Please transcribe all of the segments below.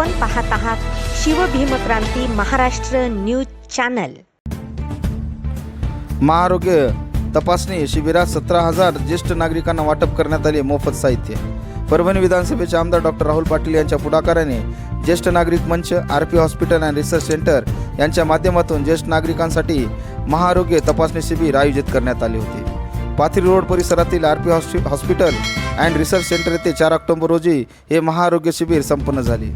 आपण पाहत आहात शिवभीमक्रांती महाराष्ट्र न्यूज चॅनल. महाआरोग्य तपासणी शिबिरात सतरा हजार ज्येष्ठ नागरिकांना वाटप करण्यात आले मोफत साहित्य. परभणी विधानसभेचे आमदार डॉक्टर राहुल पाटील यांच्या पुढाकाराने ज्येष्ठ नागरिक मंच R P hospital and research centre यांच्या माध्यमातून ज्येष्ठ नागरिकांसाठी महाआरोग्य तपासणी शिबिर आयोजित करण्यात आले होते. पाथरी रोड परिसरातील R P hospital and research centre येथे चार ऑक्टोबर रोजी हे महाआरोग्य शिबिर संपन्न झाले.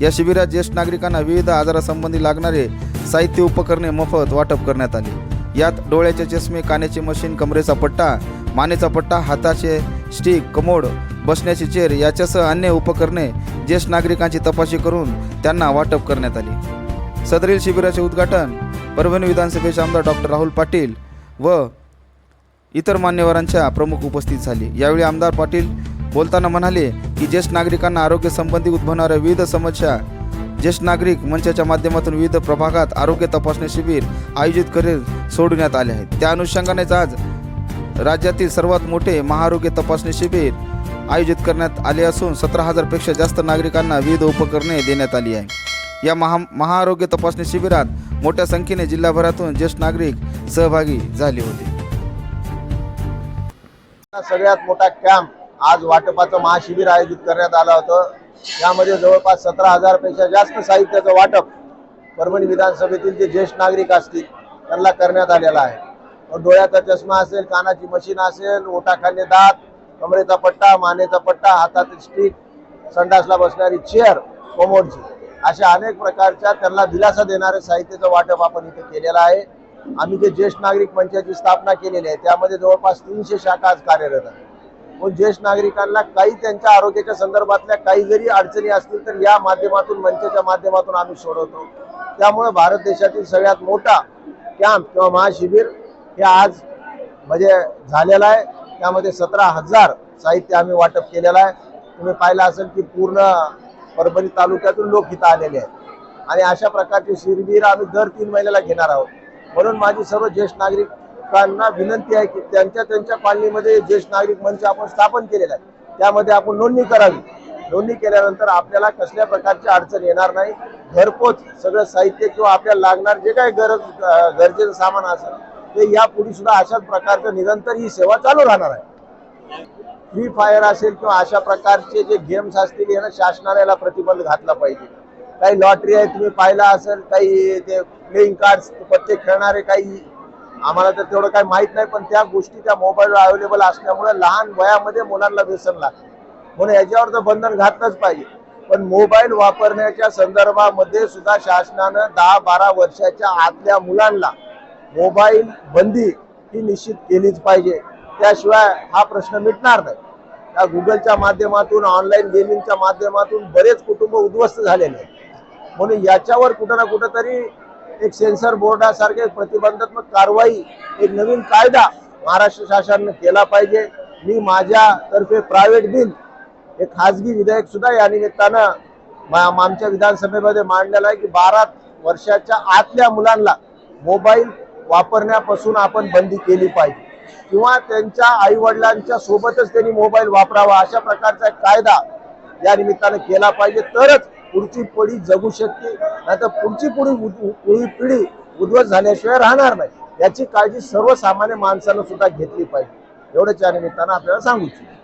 या शिबिरात ज्येष्ठ नागरिकांना विविध आजारासंबंधी लागणारे साहित्य उपकरणे मोफत वाटप करण्यात आले. यात डोळ्याचे चष्मे कान्याचे मशीन कमरेचा पट्टा मानेचा पट्टा हाताचे स्टिक कमोड बसण्याची चेअर याच्यासह अन्य उपकरणे ज्येष्ठ नागरिकांची तपासणी करून त्यांना वाटप करण्यात आली. सदरील शिबिराचे उद्घाटन परभणी विधानसभेचे आमदार डॉक्टर राहुल पाटील व इतर मान्यवरांच्या प्रमुख उपस्थित झाली. यावेळी आमदार पाटील बोलताना म्हणाले की ज्येष्ठ नागरिकांना आरोग्यसंबंधी उद्भवणाऱ्या विविध समस्या ज्येष्ठ नागरिक मंचाच्या माध्यमातून विविध प्रभागात आरोग्य तपासणी शिबिर आयोजित करीत सोडण्यात आले आहेत. त्या अनुषंगानेच आज राज्यातील सर्वात मोठे महाआरोग्य तपासणी शिबिर आयोजित करण्यात आले असून सतरा हजारपेक्षा जास्त नागरिकांना विविध उपकरणे देण्यात आली आहे या महा महाआरोग्य तपासणी शिबिरात मोठ्या संख्येने जिल्हाभरातून ज्येष्ठ नागरिक सहभागी झाले होते. सगळ्यात मोठा कॅम्प आज वाटपाचं महाशिबिर आयोजित करण्यात आलं होतं. यामध्ये जवळपास सतरा हजारपेक्षा जास्त साहित्याचं वाटप परभणी विधानसभेतील जे ज्येष्ठ नागरिक असतील त्यांना करण्यात आलेलं आहे. डोळ्याचा चष्मा असेल कानाची मशीन असेल ओटाखाली दात कमरेचा पट्टा मानेचा पट्टा हातातील स्टिक संडासला बसणारी चेअर कोमोडची अशा अनेक प्रकारच्या त्यांना दिलासा देणारे साहित्याचं वाटप आपण इथे केलेलं आहे. आम्ही जे ज्येष्ठ नागरिक मंचाची स्थापना केलेली आहे त्यामध्ये जवळपास तीनशे शाखा आज कार्यरत आहेत. पण ज्येष्ठ नागरिकांना काही त्यांच्या आरोग्याच्या संदर्भातल्या काही जरी अडचणी असतील तर या माध्यमातून मंचाच्या माध्यमातून आम्ही सोडवतो. त्यामुळे भारत देशातील सगळ्यात मोठा कॅम्प किंवा महाशिबिर हे आज म्हणजे झालेला आहे. त्यामध्ये सतरा हजार साहित्य आम्ही वाटप केलेलं आहे. तुम्ही पाहिलं असेल की पूर्ण परभणी तालुक्यातून लोक इथं आलेले आहेत. आणि अशा प्रकारचे शिबिर आम्ही दर तीन महिन्याला घेणार आहोत. म्हणून माझी सर्व ज्येष्ठ नागरिकांना विनंती आहे की त्यांच्या त्यांच्या कॉलनीमध्ये ज्येष्ठ नागरिक मंच आपण स्थापन केलेला आहे. त्यामध्ये आपण नोंदणी करावी. नोंदणी केल्यानंतर आपल्याला कसल्या प्रकारची अडचण येणार नाही. घरपोच सगळं साहित्य किंवा आपल्याला लागणार जे काही गरज गरजेचं सामान असेल ते यापुढे सुद्धा अशाच प्रकारचं निरंतर ही सेवा चालू राहणार आहे. फ्री फायर असेल किंवा अशा प्रकारचे जे गेम्स असतील यांना शासनाने प्रतिबंध घातला पाहिजे. काही लॉटरी आहे तुम्ही पाहिला असेल काही ते प्लेईंग कार्ड पत्ते खेळणारे काही आम्हाला तर तेवढं काही माहीत नाही पण त्या गोष्टी त्या मोबाईलवर अवेलेबल असल्यामुळे लहान वयामध्ये मुलांना व्यसन लागतं. म्हणून याच्यावर तर बंधन घातलंच पाहिजे. पण मोबाईल वापरण्याच्या संदर्भामध्ये सुद्धा शासनानं दहा बारा वर्षाच्या आतल्या मुलांना मोबाईल बंदी ही निश्चित केलीच पाहिजे. त्याशिवाय हा प्रश्न मिटणार नाही. त्या गुगलच्या माध्यमातून ऑनलाईन गेमिंगच्या माध्यमातून बरेच कुटुंब उद्ध्वस्त झालेले आहेत. म्हणून याच्यावर कुठं ना कुठं तरी एक सेन्सर बोर्डासारखे प्रतिबंधात्मक कारवाई एक नवीन कायदा महाराष्ट्र शासनाने केला पाहिजे. मी माझ्यातर्फे प्रायव्हेट बिल हे खासगी विधेयक सुद्धा या निमित्तानं आमच्या विधानसभेमध्ये मांडलेलं आहे की बारा वर्षाच्या आतल्या मुलांना मोबाईल वापरण्यापासून आपण बंदी केली पाहिजे. किंवा त्यांच्या आई वडिलांच्या सोबतच त्यांनी मोबाईल वापरावा अशा प्रकारचा कायदा या निमित्तानं केला पाहिजे. तरच पुढची पिढी जगू शकते नाहीतर पुढची पुढी उद- पुढी पिढी उद्ध्वस्त झाल्याशिवाय राहणार नाही. याची काळजी सर्वसामान्य माणसानं सुद्धा घेतली पाहिजे. एवढ्याच्या या निमित्तानं आपल्याला सांगू इच्छितो.